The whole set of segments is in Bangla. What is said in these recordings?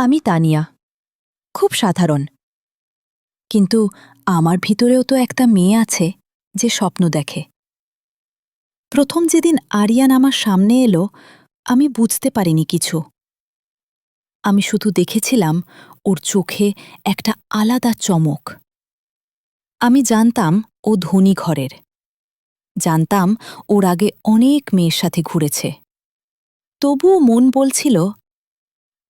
আমি তানিয়া। খুব সাধারণ। কিন্তু আমার ভিতরেও তো একটা মেয়ে আছে যে স্বপ্ন দেখে। প্রথম যেদিন আরিয়ান আমার সামনে এলো, আমি বুঝতে পারিনি কিছু। আমি শুধু দেখেছিলাম ওর চোখে একটা আলাদা চমক। আমি জানতাম ও ধনী ঘরের। জানতাম ওর আগে অনেক মেয়ের সাথে ঘুরেছে। তবুও মন বলছিল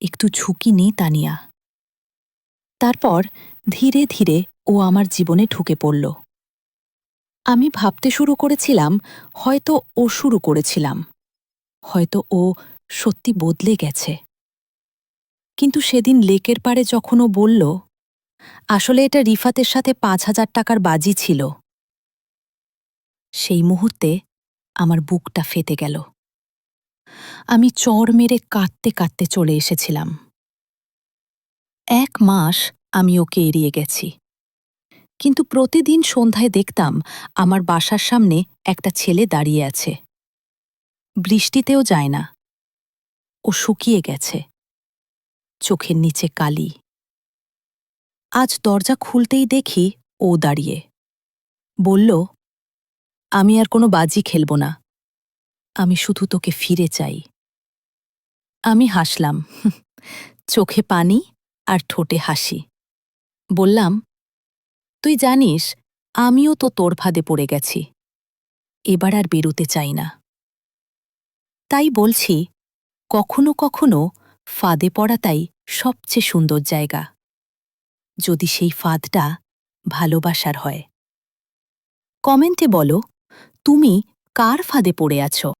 একটু ঝুঁকি নেই তানিয়া। তারপর ধীরে ধীরে ও আমার জীবনে ঢুকে পড়ল। আমি ভাবতে শুরু করেছিলাম, হয়তো ও শুরু করেছিলাম। হয়তো ও সত্যি বদলে গেছে। কিন্তু সেদিন লেকের পাড়ে যখন ও বলল, আসলে এটা রিফাতের সাথে পাঁচ হাজার টাকার বাজি ছিল। সেই মুহূর্তে আমার বুকটা ফেটে গেল। আমি চর মেরে কাঁদতে কাঁদতে চলে এসেছিলাম। এক মাস আমি ওকে এড়িয়ে গেছি। কিন্তু প্রতিদিন সন্ধ্যায় দেখতাম আমার বাসার সামনে একটা ছেলে দাঁড়িয়ে আছে। বৃষ্টিতেও যায় না। ও শুকিয়ে গেছে। চোখের নিচে কালি। আজ দরজা খুলতেই দেখি ও দাঁড়িয়ে। বলল, আমি আর কোনো বাজি খেলব না। আমি শুধু তোকে ফিরে চাই। আমি হাসলাম। "হুঁ, চোখে পানি আর ঠোঁটে হাসি। বললাম তুই জানিস আমিও তো তোর ফাঁদে পড়ে গেছি। এবার আর বেরোতে চাই না। তাই বলছি কখনো কখনো ফাঁদে পড়াটাই সবচেয়ে সুন্দর জায়গা। যদি সেই ফাঁদটা ভালোবাসার হয়। কমেন্টে বলো তুমি কার ফাঁদে পড়ে আছো?